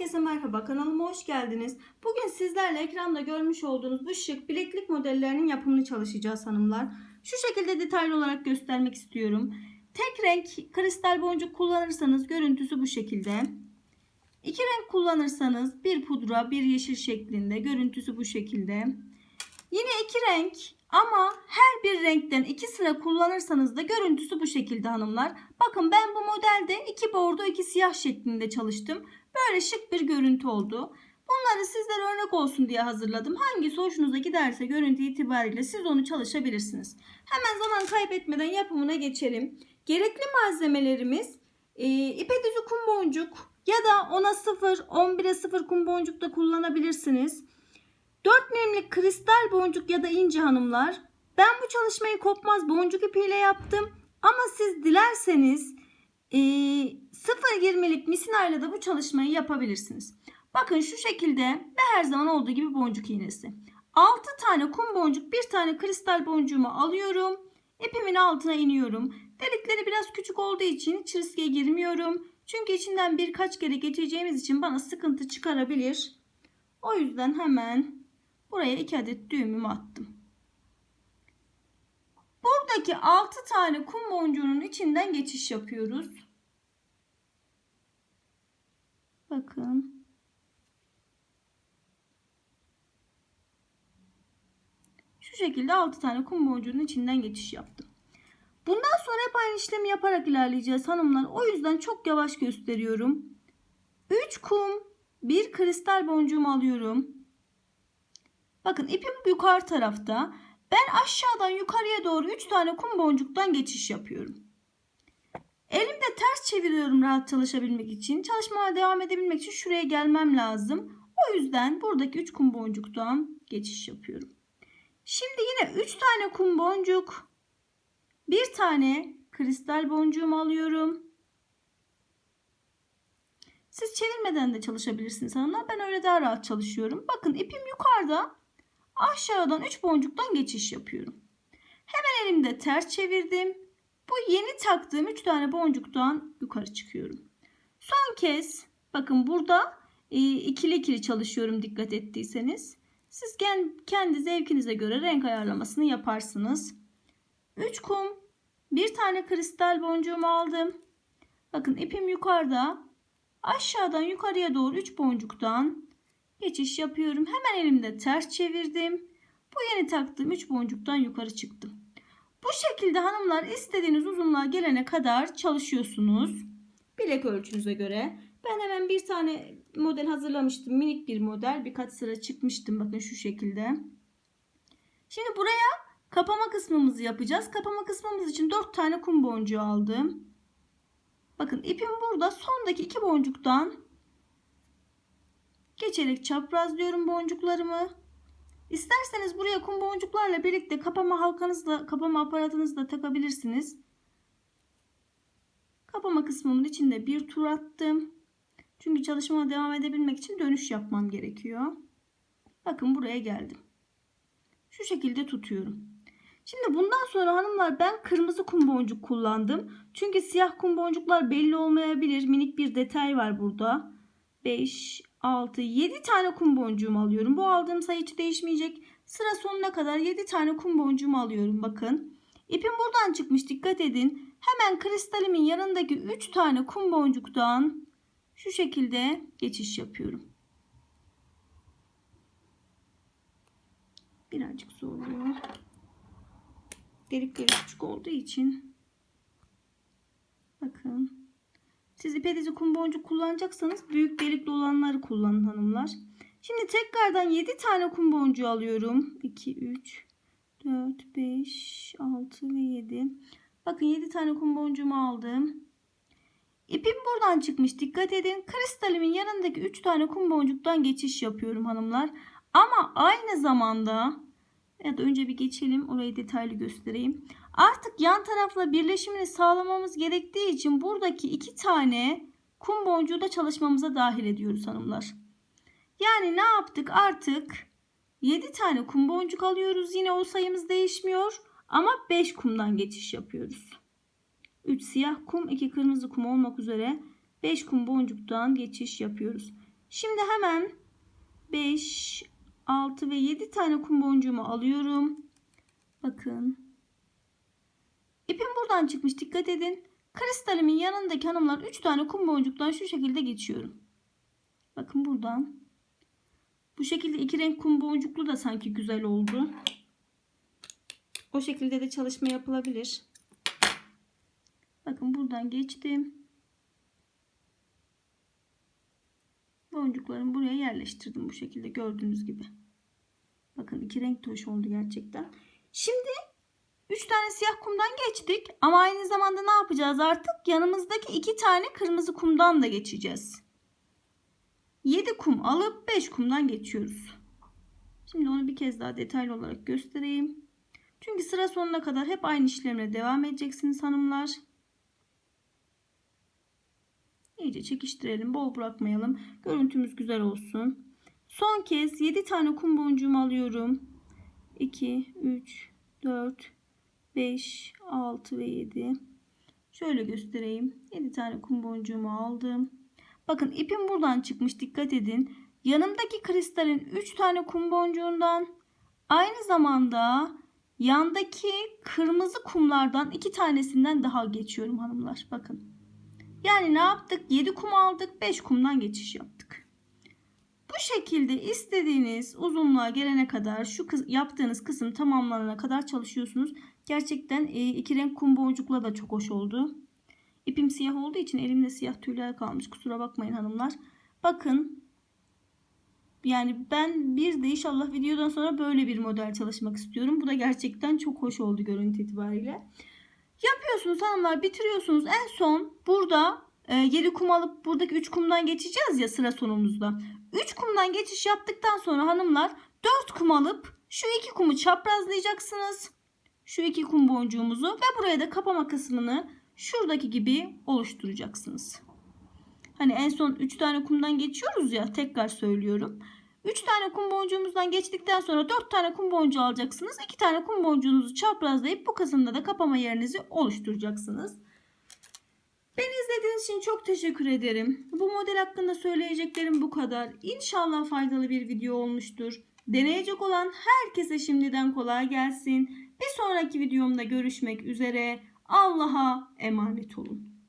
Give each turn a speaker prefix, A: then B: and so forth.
A: Herkese merhaba kanalıma hoş geldiniz. Bugün sizlerle ekranda görmüş olduğunuz bu şık bileklik modellerinin yapımını çalışacağız hanımlar. Şu şekilde detaylı olarak göstermek istiyorum. Tek renk kristal boncuk kullanırsanız görüntüsü bu şekilde. İki renk kullanırsanız bir pudra bir yeşil şeklinde görüntüsü bu şekilde. Yine iki renk ama her bir renkten iki sıra kullanırsanız da görüntüsü bu şekilde hanımlar. Bakın ben bu modelde iki bordo iki siyah şeklinde çalıştım. Böyle şık bir görüntü oldu. Bunları sizlere örnek olsun diye hazırladım. Hangisi hoşunuza giderse görüntü itibariyle siz onu çalışabilirsiniz. Hemen zaman kaybetmeden yapımına geçelim. Gerekli malzemelerimiz e, ipe düzü kum boncuk ya da 10'a 0, 11'e 0 kum boncuk da kullanabilirsiniz. 4 milimlik kristal boncuk ya da inci hanımlar. Ben bu çalışmayı kopmaz boncuk ipiyle yaptım. Ama siz dilerseniz e, 0.20'lik misinayla da bu çalışmayı yapabilirsiniz. Bakın şu şekilde ve her zaman olduğu gibi boncuk iğnesi. 6 tane kum boncuk, bir tane kristal boncuğumu alıyorum. İpimin altına iniyorum. Delikleri biraz küçük olduğu için hiç riske girmiyorum. Çünkü içinden birkaç kere geçeceğimiz için bana sıkıntı çıkarabilir. O yüzden hemen buraya 2 adet düğümümü attım. Buradaki 6 tane kum boncuğunun içinden geçiş yapıyoruz. Bakın. Şu şekilde 6 tane kum boncuğunun içinden geçiş yaptım. Bundan sonra hep aynı işlemi yaparak ilerleyeceğiz hanımlar. O yüzden çok yavaş gösteriyorum. 3 kum, bir kristal boncuğumu alıyorum. Bakın ipim yukarı tarafta. Ben aşağıdan yukarıya doğru 3 tane kum boncuktan geçiş yapıyorum. Elimde ters çeviriyorum rahat çalışabilmek için. Çalışmaya devam edebilmek için şuraya gelmem lazım. O yüzden buradaki 3 kum boncuktan geçiş yapıyorum. Şimdi yine 3 tane kum boncuk, bir tane kristal boncuğumu alıyorum. Siz çevirmeden de çalışabilirsiniz hanımlar. Ben öyle daha rahat çalışıyorum. Bakın ipim yukarıda. Aşağıdan 3 boncuktan geçiş yapıyorum. Hemen elimde ters çevirdim. Bu yeni taktığım 3 tane boncuktan yukarı çıkıyorum. Son kez bakın burada e, ikili ikili çalışıyorum dikkat ettiyseniz. Siz kendi zevkinize göre renk ayarlamasını yaparsınız. 3 kum, bir tane kristal boncuğumu aldım. Bakın ipim yukarıda. Aşağıdan yukarıya doğru 3 boncuktan geçiş yapıyorum. Hemen elimde ters çevirdim. Bu yeni taktığım 3 boncuktan yukarı çıktım. Bu şekilde hanımlar istediğiniz uzunluğa gelene kadar çalışıyorsunuz. Bilek ölçünüze göre. Ben hemen bir tane model hazırlamıştım. Minik bir model. Birkaç sıra çıkmıştım. Bakın şu şekilde. Şimdi buraya kapama kısmımızı yapacağız. Kapama kısmımız için 4 tane kum boncuğu aldım. Bakın ipim burada. Sondaki iki boncuktan geçerek çaprazlıyorum boncuklarımı. İsterseniz buraya kum boncuklarla birlikte kapama halkanızla, kapama aparatınızla takabilirsiniz. Kapama kısmımın içinde bir tur attım. Çünkü çalışmama devam edebilmek için dönüş yapmam gerekiyor. Bakın buraya geldim. Şu şekilde tutuyorum. Şimdi bundan sonra hanımlar ben kırmızı kum boncuk kullandım. Çünkü siyah kum boncuklar belli olmayabilir. Minik bir detay var burada. 5, 6, 7 tane kum boncuğumu alıyorum. Bu aldığım sayı hiç değişmeyecek. Sıra sonuna kadar 7 tane kum boncuğumu alıyorum. Bakın. İpim buradan çıkmış. Dikkat edin. Hemen kristalimin yanındaki 3 tane kum boncuktan şu şekilde geçiş yapıyorum. Birazcık zorluyor. Delikleri küçük olduğu için. Bakın. Siz ipe dizi kum boncuk kullanacaksanız büyük delikli olanları kullanın hanımlar. Şimdi tekrardan 7 tane kum boncuğu alıyorum. 2, 3, 4, 5, 6 ve 7. Bakın 7 tane kum boncuğumu aldım. İpim buradan çıkmış. Dikkat edin. Kristalimin yanındaki 3 tane kum boncuktan geçiş yapıyorum hanımlar. Ama aynı zamanda ya da önce bir geçelim. Orayı detaylı göstereyim. Artık yan tarafla birleşimini sağlamamız gerektiği için buradaki iki tane kum boncuğu da çalışmamıza dahil ediyoruz hanımlar. Yani ne yaptık? Artık 7 tane kum boncuk alıyoruz. Yine o sayımız değişmiyor. Ama 5 kumdan geçiş yapıyoruz. 3 siyah kum, 2 kırmızı kum olmak üzere 5 kum boncuktan geçiş yapıyoruz. Şimdi hemen 5, 6 ve 7 tane kum boncuğumu alıyorum. Bakın. İpim buradan çıkmış dikkat edin. Kristalimin yanındaki hanımlar 3 tane kum boncuktan şu şekilde geçiyorum. Bakın buradan. Bu şekilde iki renk kum boncuklu da sanki güzel oldu. O şekilde de çalışma yapılabilir. Bakın buradan geçtim. Boncuklarımı buraya yerleştirdim bu şekilde gördüğünüz gibi. Bakın iki renk hoş oldu gerçekten. Şimdi 3 tane siyah kumdan geçtik ama aynı zamanda ne yapacağız artık? Yanımızdaki 2 tane kırmızı kumdan da geçeceğiz. 7 kum alıp 5 kumdan geçiyoruz. Şimdi onu bir kez daha detaylı olarak göstereyim. Çünkü sıra sonuna kadar hep aynı işlemle devam edeceksiniz hanımlar. İyice çekiştirelim. Bol bırakmayalım. Görüntümüz güzel olsun. Son kez 7 tane kum boncuğumu alıyorum. 2, 3, 4, 5, 6 ve 7. Şöyle göstereyim. 7 tane kum boncuğumu aldım. Bakın ipim buradan çıkmış. Dikkat edin. Yanımdaki kristalin 3 tane kum boncuğundan aynı zamanda yandaki kırmızı kumlardan 2 tanesinden daha geçiyorum hanımlar. Bakın. Yani ne yaptık? 7 kum aldık. 5 kumdan geçiş yaptık. Bu şekilde istediğiniz uzunluğa gelene kadar şu kız, yaptığınız kısım tamamlanana kadar çalışıyorsunuz. Gerçekten e, iki renk kum boncukla da çok hoş oldu. İpim siyah olduğu için elimde siyah tüyler kalmış. Kusura bakmayın hanımlar. Bakın yani ben bir de inşallah videodan sonra böyle bir model çalışmak istiyorum. Bu da gerçekten çok hoş oldu görüntü itibariyle. Yapıyorsunuz hanımlar bitiriyorsunuz. En son burada e, 7 kum alıp buradaki 3 kumdan geçeceğiz ya sıra sonumuzda. 3 kumdan geçiş yaptıktan sonra hanımlar 4 kum alıp şu 2 kumu çaprazlayacaksınız. Şu 2 kum boncuğumuzu ve buraya da kapama kısmını şuradaki gibi oluşturacaksınız. Hani en son 3 tane kumdan geçiyoruz ya tekrar söylüyorum. 3 tane kum boncuğumuzdan geçtikten sonra 4 tane kum boncuğu alacaksınız. 2 tane kum boncuğunuzu çaprazlayıp bu kısımda da kapama yerinizi oluşturacaksınız. Beni izlediğiniz için çok teşekkür ederim. Bu model hakkında söyleyeceklerim bu kadar. İnşallah faydalı bir video olmuştur. Deneyecek olan herkese şimdiden kolay gelsin. Bir sonraki videomda görüşmek üzere. Allah'a emanet olun.